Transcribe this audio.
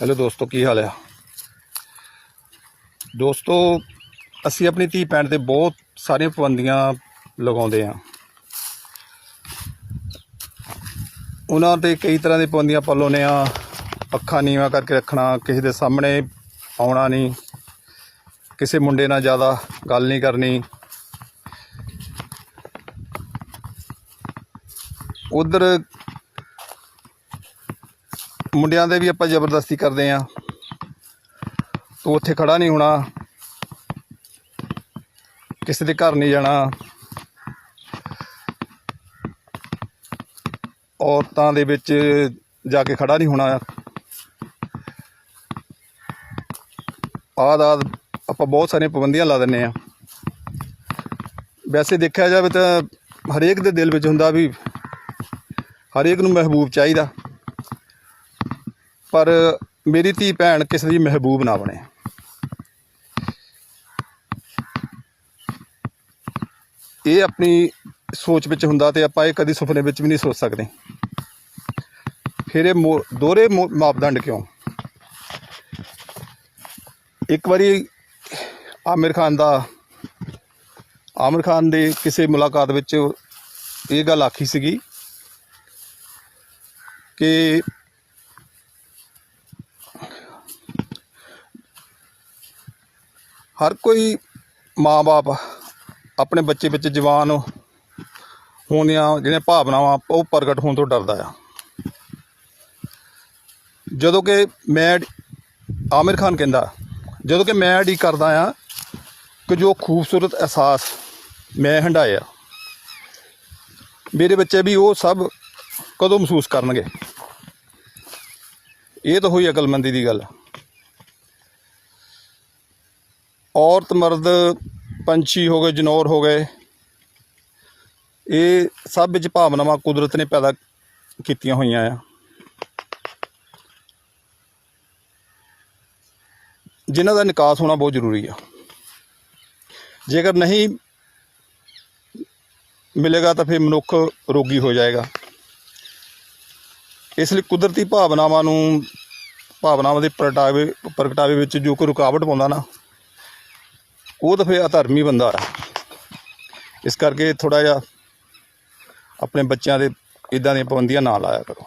Hello ਦੋਸਤੋ, ਕੀ ਹਾਲ ਆ? ਦੋਸਤੋ, ਅਸੀਂ ਆਪਣੀ ਧੀ ਭੈਣ ਤੇ ਬਹੁਤ ਸਾਰੀਆਂ ਪਾਬੰਦੀਆਂ ਲਗਾਉਂਦੇ ਆ ਉਹਨਾਂ ਤੇ ਕਈ ਤਰ੍ਹਾਂ ਦੀ ਪਾਬੰਦੀਆਂ ਪਾ ਲਾਉਂਦੇ ਆ ਅੱਖਾਂ ਨੀਵਾਂ ਕਰਕੇ ਰੱਖਣਾ, ਕਿਸੇ ਦੇ ਸਾਹਮਣੇ ਆਉਣਾ ਨਹੀਂ, ਕਿਸੇ ਮੁੰਡੇ ਨਾਲ ਜ਼ਿਆਦਾ ਗੱਲ ਨਹੀਂ ਕਰਨੀ। ਉਧਰ ਮੁੰਡਿਆਂ ਦੇ ਵੀ ਆਪਾਂ ਜ਼ਬਰਦਸਤੀ ਕਰਦੇ ਆ ਤੂੰ ਉੱਥੇ ਖੜਾ ਨਹੀਂ ਹੋਣਾ। ਕਿਸੇ ਦੇ ਘਰ ਨਹੀਂ ਜਾਣਾ। ਔਰਤਾਂ ਦੇ ਵਿੱਚ ਜਾ ਕੇ ਖੜਾ ਨਹੀਂ ਹੋਣਾ। ਆਦ ਆਦ ਆਪਾਂ ਬਹੁਤ ਸਾਰੀਆਂ ਪਾਬੰਦੀਆਂ ਲਾ ਦਿੰਨੇ ਆ ਵੈਸੇ ਦੇਖਿਆ ਜਾਵੇ ਤਾਂ ਹਰੇਕ ਦੇ ਦਿਲ ਵਿੱਚ ਹੁੰਦਾ ਵੀ ਹਰੇਕ ਨੂੰ ਮਹਿਬੂਬ ਚਾਹੀਦਾ। ਪਰ ਮੇਰੀ ਧੀ ਭੈਣ ਕਿਸੇ ਦੀ ਮਹਿਬੂਬ ਨਾ ਬਣੇ। ਇਹ ਆਪਣੀ ਸੋਚ ਵਿੱਚ ਹੁੰਦਾ ਤੇ ਆਪਾਂ ਇਹ ਕਦੀ ਸੁਪਨੇ ਵਿੱਚ ਵੀ ਨਹੀਂ ਸੋਚ ਸਕਦੇ। ਫਿਰ ਇਹ ਮੋ- ਦੋਹਰੇ ਮੋ- ਮਾਪਦੰਡ ਕਿਉਂ? ਇੱਕ ਵਾਰੀ ਆਮਿਰ ਖਾਨ ਦਾ, ਆਮਿਰ ਖਾਨ ਦੇ ਕਿਸੇ ਮੁਲਾਕਾਤ ਵਿੱਚ ਇਹ ਗੱਲ ਆਖੀ ਸੀਗੀ ਕਿ ਹਰ ਕੋਈ ਮਾਂ-ਬਾਪ ਆਪਣੇ ਬੱਚੇ ਵਿੱਚ ਜਵਾਨ ਹੋਣੀਆਂ, ਜਿਹੜੀਆਂ ਭਾਵਨਾਵਾਂ ਉਹ ਪ੍ਰਗਟ ਹੋਣ ਤੋਂ ਡਰਦਾ ਆ। ਜਦੋਂ ਕਿ ਮੈਂ ਆਮਿਰ ਖਾਨ ਕਹਿੰਦਾ, ਜਦੋਂ ਕਿ ਮੈਂ ਡੀ ਕਰਦਾ ਆ ਕਿ ਜੋ ਖੂਬਸੂਰਤ ਅਹਿਸਾਸ ਮੈਂ ਹੰਡਾਇਆ ਮੇਰੇ ਬੱਚੇ ਵੀ ਉਹ ਸਭ ਕਦੋਂ ਮਹਿਸੂਸ ਕਰਨਗੇ? ਇਹ ਤਾਂ ਹੋਈ ਅਕਲਮੰਦੀ ਦੀ ਗੱਲ। ਔਰਤ ਮਰਦ ਪੰਛੀ ਹੋ ਗਏ, ਜਨੌਰ ਹੋ ਗਏ। ਇਹ ਸਭ ਵਿੱਚ ਭਾਵਨਾਵਾਂ ਕੁਦਰਤ ਨੇ ਪੈਦਾ ਕੀਤੀਆਂ ਹੋਈਆਂ ਆ। ਜਿਨ੍ਹਾਂ ਦਾ ਨਿਕਾਸ ਹੋਣਾ ਬਹੁਤ ਜ਼ਰੂਰੀ ਆ। ਜੇਕਰ ਨਹੀਂ ਮਿਲੇਗਾ ਤਾਂ ਫਿਰ ਮਨੁੱਖ ਰੋਗੀ ਹੋ ਜਾਏਗਾ। ਇਸ ਲਈ ਕੁਦਰਤੀ ਭਾਵਨਾਵਾਂ ਨੂੰ, ਭਾਵਨਾਵਾਂ ਦੇ ਪ੍ਰਗਟਾਵੇ ਪ੍ਰਗਟਾਵੇ ਵਿੱਚ ਜੋ ਕੋਈ ਰੁਕਾਵਟ ਪਾਉਂਦਾ ਨਾ ਉਹ ਤਾਂ ਫਿਰ ਅਧਰਮੀ ਬੰਦਾ ਆ। ਇਸ ਕਰਕੇ ਥੋੜਾ ਜਿਹਾ ਆਪਣੇ ਬੱਚਿਆਂ ਦੇ ਇਦਾਂ ਦੀਆਂ ਪਾਬੰਦੀਆਂ ਨਾ ਲਾਇਆ ਕਰੋ।